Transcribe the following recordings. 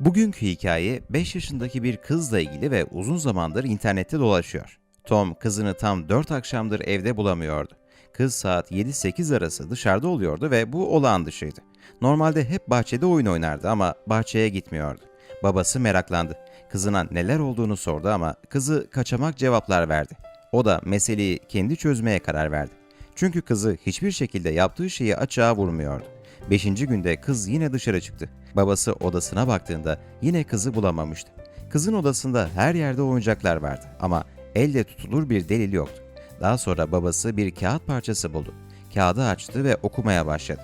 Bugünkü hikaye 5 yaşındaki bir kızla ilgili ve uzun zamandır internette dolaşıyor. Tom kızını tam 4 akşamdır evde bulamıyordu. Kız saat 7-8 arası dışarıda oluyordu ve bu olağan dışıydı. Normalde hep bahçede oyun oynardı ama bahçeye gitmiyordu. Babası meraklandı. Kızına neler olduğunu sordu ama kızı kaçamak cevaplar verdi. O da meseleyi kendi çözmeye karar verdi. Çünkü kızı hiçbir şekilde yaptığı şeyi açığa vurmuyordu. Beşinci günde kız yine dışarı çıktı. Babası odasına baktığında yine kızı bulamamıştı. Kızın odasında her yerde oyuncaklar vardı ama elle tutulur bir delil yoktu. Daha sonra babası bir kağıt parçası buldu. Kağıdı açtı ve okumaya başladı.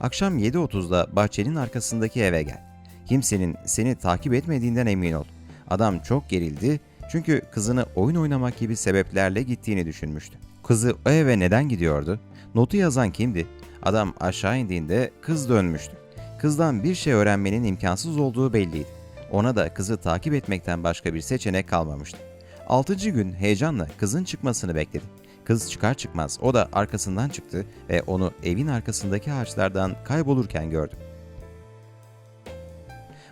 Akşam 7.30'da bahçenin arkasındaki eve gel. Kimsenin seni takip etmediğinden emin ol. Adam çok gerildi çünkü kızını oyun oynamak gibi sebeplerle gittiğini düşünmüştü. Kızı o eve neden gidiyordu? Notu yazan kimdi? Adam aşağı indiğinde kız dönmüştü. Kızdan bir şey öğrenmenin imkansız olduğu belliydi. Ona da kızı takip etmekten başka bir seçenek kalmamıştı. Altıncı gün heyecanla kızın çıkmasını bekledi. Kız çıkar çıkmaz o da arkasından çıktı ve onu evin arkasındaki ağaçlardan kaybolurken gördü.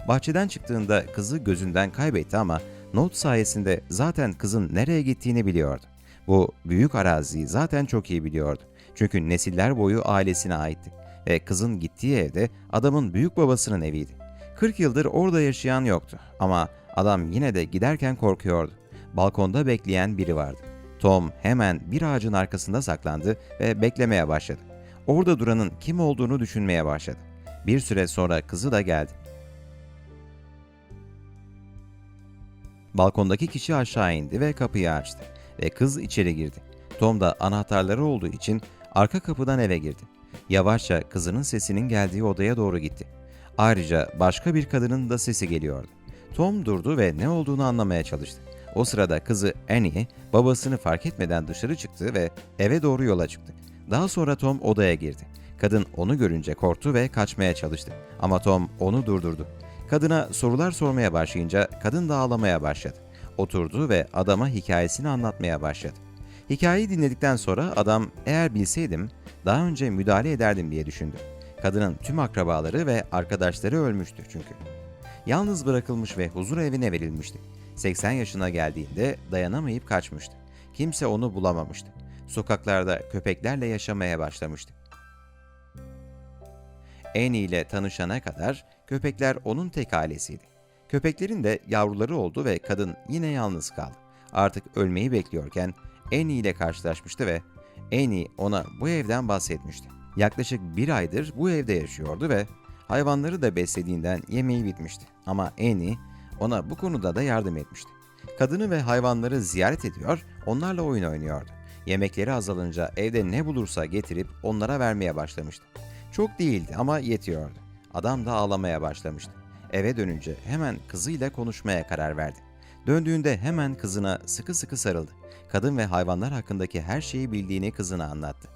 Bahçeden çıktığında kızı gözünden kaybetti ama not sayesinde zaten kızın nereye gittiğini biliyordu. Bu büyük araziyi zaten çok iyi biliyordu. Çünkü nesiller boyu ailesine aitti ve kızın gittiği evde adamın büyük babasının eviydi. 40 yıldır orada yaşayan yoktu ama adam yine de giderken korkuyordu. Balkonda bekleyen biri vardı. Tom hemen bir ağacın arkasında saklandı ve beklemeye başladı. Orada duranın kim olduğunu düşünmeye başladı. Bir süre sonra kızı da geldi. Balkondaki kişi aşağı indi ve kapıyı açtı ve kız içeri girdi. Tom da anahtarları olduğu için arka kapıdan eve girdi. Yavaşça kızının sesinin geldiği odaya doğru gitti. Ayrıca başka bir kadının da sesi geliyordu. Tom durdu ve ne olduğunu anlamaya çalıştı. O sırada kızı Annie babasını fark etmeden dışarı çıktı ve eve doğru yola çıktı. Daha sonra Tom odaya girdi. Kadın onu görünce korktu ve kaçmaya çalıştı. Ama Tom onu durdurdu. Kadına sorular sormaya başlayınca kadın da ağlamaya başladı. Oturdu ve adama hikayesini anlatmaya başladı. Hikayeyi dinledikten sonra adam eğer bilseydim daha önce müdahale ederdim diye düşündü. Kadının tüm akrabaları ve arkadaşları ölmüştü çünkü. Yalnız bırakılmış ve huzur evine verilmişti. 80 yaşına geldiğinde dayanamayıp kaçmıştı. Kimse onu bulamamıştı. Sokaklarda köpeklerle yaşamaya başlamıştı. Annie ile tanışana kadar köpekler onun tek ailesiydi. Köpeklerin de yavruları oldu ve kadın yine yalnız kaldı. Artık ölmeyi bekliyorken Annie ile karşılaşmıştı ve Annie ona bu evden bahsetmişti. Yaklaşık bir aydır bu evde yaşıyordu ve hayvanları da beslediğinden yemeği bitmişti. Ama Annie ona bu konuda da yardım etmişti. Kadını ve hayvanları ziyaret ediyor, onlarla oyun oynuyordu. Yemekleri azalınca evde ne bulursa getirip onlara vermeye başlamıştı. Çok değildi ama yetiyordu. Adam da ağlamaya başlamıştı. Eve dönünce hemen kızıyla konuşmaya karar verdi. Döndüğünde hemen kızına sıkı sıkı sarıldı. Kadın ve hayvanlar hakkındaki her şeyi bildiğini kızına anlattı.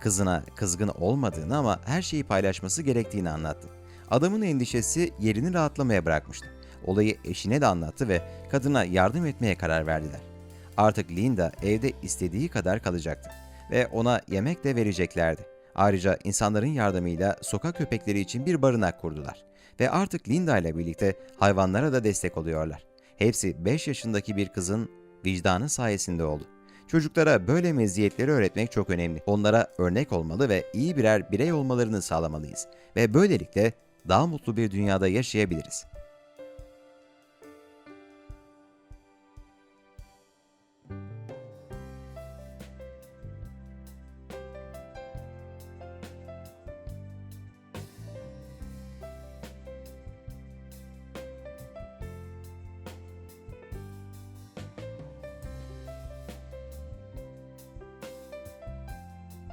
Kızına kızgın olmadığını ama her şeyi paylaşması gerektiğini anlattı. Adamın endişesi yerini rahatlamaya bırakmıştı. Olayı eşine de anlattı ve kadına yardım etmeye karar verdiler. Artık Linda evde istediği kadar kalacaktı ve ona yemek de vereceklerdi. Ayrıca insanların yardımıyla sokak köpekleri için bir barınak kurdular ve artık Linda ile birlikte hayvanlara da destek oluyorlar. Hepsi 5 yaşındaki bir kızın vicdanı sayesinde oldu. Çocuklara böyle meziyetleri öğretmek çok önemli. Onlara örnek olmalı ve iyi birer birey olmalarını sağlamalıyız ve böylelikle daha mutlu bir dünyada yaşayabiliriz.